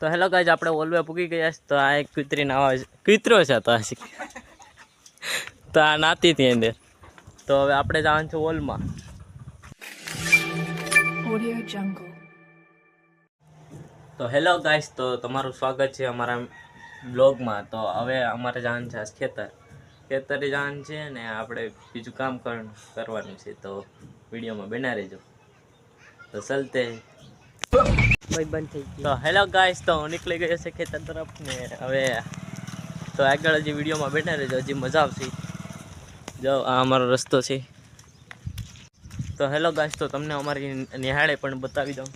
તો hello guys આપણે ઓલવે પૂકી ગયા છે. તો આ એક કૂતરી નાવા કૂતરો છે તો તો આ નાતી હતી અંદર. તો હવે આપણે જવાનું છે ઓલમાં તો હેલો ગાઈસ તો તમારું સ્વાગત છે અમારા બ્લોગમાં. તો હવે અમારે જવાનું છે ખેતર. ખેતરે જવાનું છે ને આપણે બીજું કામ કરવાનું કરવાનું છે. તો વિડીયોમાં બેના રહેજો. તો ચલતે બંધ થઈ તો હેલો ગાઈસ, તો હું નીકળી ગયો છે ખેતર તરફ ને હવે તો આગળ હજી વિડીયોમાં બેઠા રહેજો, હજી મજા આવશે. જો, આ અમારો રસ્તો છે. તો હેલો ગાઈસ, તો તમને અમારી નિહાળે પણ બતાવી દઉં.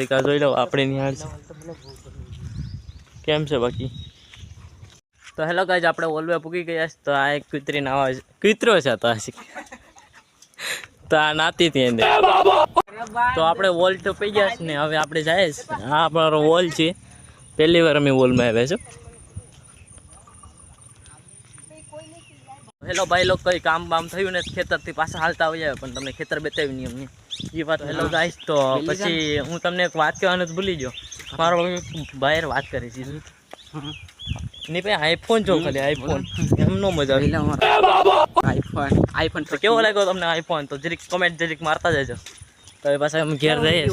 રીકા જોઈ લો, આપણે નિહાળ છે. કેમ છે બાકી? તો હેલો ગાઈસ, આપણે ઓલવે પૂકી ગયા છે, તો આ એક કૂતરી નાવા કૂતરો છે તો આ તો આ નાતી અંદર તો આપણે વોલ ટપાઈ ગયા છે ને હવે આપણે જાય છે. આ આપણો વોલ છે. પહેલી વાર અમે વોલમાં આવ્યા છો. હેલો ભાઈ લોકો કઈ કામ બામ થયું ને ખેતરથી પાછા હાલતા આવી જાય પણ તમને ખેતર બતાવી નહીં. અમને એ વાત હેલો ગાઈસ તો પછી હું તમને એક વાત કહેવાનું જ ભૂલી ગયો. મારો બહાર વાત કરી છે. નહીં ભાઈ આઈફોન જો ખાલી આઈફોન એમનો મજા આવે. આઈફોન આઈફોન તો કેવો લાગ્યો તમને આઈફોન તો જરીક કોમેન્ટ જરીક મારતા જજો. તો હવે પાછા અમે ઘેર જઈએ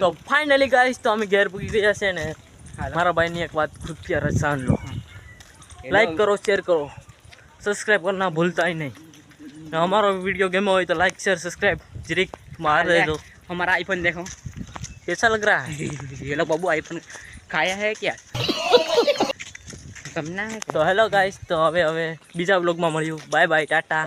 તો ફાઇનલી ગાઈસ તો અમે ઘેર પૂકી ગયા છે ને મારા ભાઈની એક વાત ખુદ પ્યાર જાન લો લાઈક કરો શેર કરો સબસ્ક્રાઈબ करना भूलता ही नहीं ને અમારો વિડીયો ગમ્યો હોય તો લાઈક શેર સબસ્ક્રાઈબ જરીક માર દેજો हमारा आईफोन देखो कैसा लग रहा है ये लोग बाबू आईफोन खाया है क्या समझना है તો હેલો ગાઈસ તો હવે હવે બીજા બ્લોગમાં મળ્યું બાય બાય ટાટા